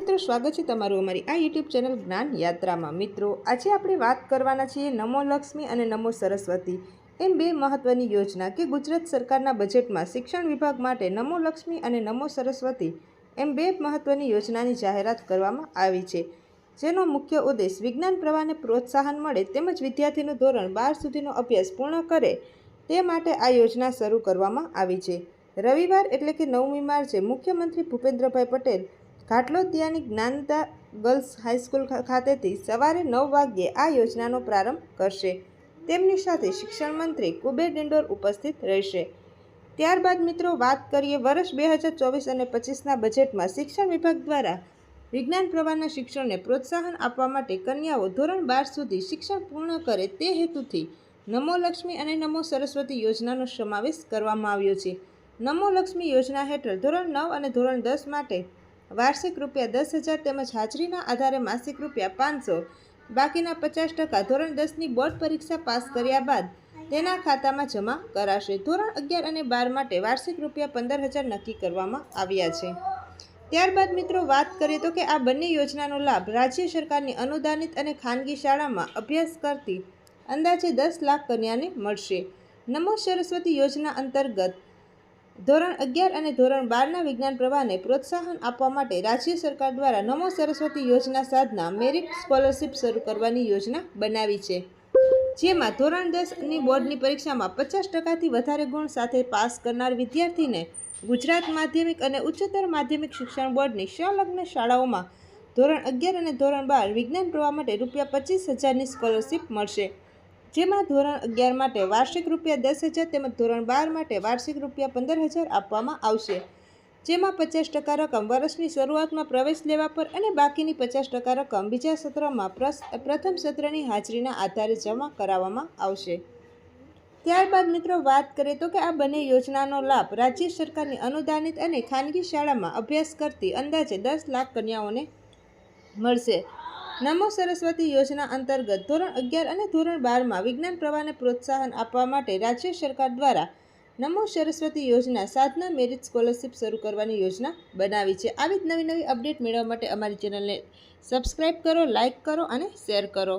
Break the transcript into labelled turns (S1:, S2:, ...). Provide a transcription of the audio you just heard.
S1: મિત્રો સ્વાગત છે તમારું અમારી આ યુટ્યુબ ચેનલ જ્ઞાન યાત્રામાં મિત્રો આજે આપણે વાત કરવાના છીએ નમો લક્ષ્મી અને નમો સરસ્વતી એમ બે મહત્ત્વની યોજના કે ગુજરાત સરકારના બજેટમાં શિક્ષણ વિભાગ માટે નમો લક્ષ્મી અને નમો સરસ્વતી એમ બે મહત્ત્વની યોજનાની જાહેરાત કરવામાં આવી છે જેનો મુખ્ય ઉદ્દેશ વિજ્ઞાન પ્રવાહને પ્રોત્સાહન મળે તેમજ વિદ્યાર્થીનું ધોરણ બાર સુધીનો અભ્યાસ પૂર્ણ કરે તે માટે આ યોજના શરૂ કરવામાં આવી છે રવિવાર એટલે કે નવમી માર્ચે મુખ્યમંત્રી ભૂપેન્દ્રભાઈ પટેલ ઘાટલોદિયાની જ્ઞાનતા ગર્લ્સ હાઈસ્કૂલ ખાતેથી સવારે નવ વાગ્યે આ યોજનાનો પ્રારંભ કરશે તેમની સાથે શિક્ષણ મંત્રી કુબેર ડિંડોર ઉપસ્થિત રહેશે ત્યારબાદ મિત્રો વાત કરીએ વર્ષ બે હજાર ચોવીસ અને પચીસના બજેટમાં શિક્ષણ વિભાગ દ્વારા વિજ્ઞાન પ્રવાહના શિક્ષણને પ્રોત્સાહન આપવા માટે કન્યાઓ ધોરણ બાર સુધી શિક્ષણ પૂર્ણ કરે તે હેતુથી નમો લક્ષ્મી અને નમો સરસ્વતી યોજનાનો સમાવેશ કરવામાં આવ્યો છે નમો લક્ષ્મી યોજના હેઠળ ધોરણ નવ અને ધોરણ દસ માટે વાર્ષિક રૂપિયા દસ હજાર તેમજ હાજરીના આધારે માસિક રૂપિયા પાંચસો બાકીના પચાસ ટકા ધોરણ દસની બોર્ડ પરીક્ષા પાસ કર્યા બાદ તેના ખાતામાં જમા કરાશે ધોરણ અગિયાર અને બાર માટે વાર્ષિક રૂપિયા પંદર હજાર નક્કી કરવામાં આવ્યા છે ત્યારબાદ મિત્રો વાત કરીએ તો કે આ બંને યોજનાનો લાભ રાજ્ય સરકારની અનુદાનિત અને ખાનગી શાળામાં અભ્યાસ કરતી અંદાજે દસ લાખ કન્યાને મળશે નમો સરસ્વતી યોજના અંતર્ગત ધોરણ અગિયાર અને ધોરણ બારના વિજ્ઞાન પ્રવાહને પ્રોત્સાહન આપવા માટે રાજ્ય સરકાર દ્વારા નમો સરસ્વતી યોજના સાધના મેરિટ સ્કોલરશીપ શરૂ કરવાની યોજના બનાવી છે જેમાં ધોરણ દસની બોર્ડની પરીક્ષામાં પચાસ ટકાથી વધારે ગુણ સાથે પાસ કરનાર વિદ્યાર્થીને ગુજરાત માધ્યમિક અને ઉચ્ચતર માધ્યમિક શિક્ષણ બોર્ડની સંલગ્ન શાળાઓમાં ધોરણ અગિયાર અને ધોરણ બાર વિજ્ઞાન પ્રવાહ માટે રૂપિયા પચીસ હજારની સ્કોલરશીપ મળશે જેમાં ધોરણ અગિયાર માટે વાર્ષિક રૂપિયા દસ હજાર તેમજ ધોરણ બાર માટે વાર્ષિક રૂપિયા પંદર હજાર આપવામાં આવશે જેમાં પચાસ ટકા રકમ વર્ષની શરૂઆતમાં પ્રવેશ લેવા પર અને બાકીની પચાસ ટકા રકમ બીજા સત્રમાં પ્રથમ સત્રની હાજરીના આધારે જમા કરાવવામાં આવશે ત્યારબાદ મિત્રો વાત કરીએ તો કે આ બંને યોજનાનો લાભ રાજ્ય સરકારની અનુદાનિત અને ખાનગી શાળામાં અભ્યાસ કરતી અંદાજે દસ લાખ કન્યાઓને મળશે નમો સરસ્વતી યોજના અંતર્ગત ધોરણ અગિયાર અને ધોરણ બારમાં વિજ્ઞાન પ્રવાહને પ્રોત્સાહન આપવા માટે રાજ્ય સરકાર દ્વારા નમો સરસ્વતી યોજના સાધના મેરિટ સ્કોલરશિપ શરૂ કરવાની યોજના બનાવી છે આવી જ નવી નવી અપડેટ મેળવવા માટે અમારી ચેનલને સબસ્ક્રાઈબ કરો લાઇક કરો અને શેર કરો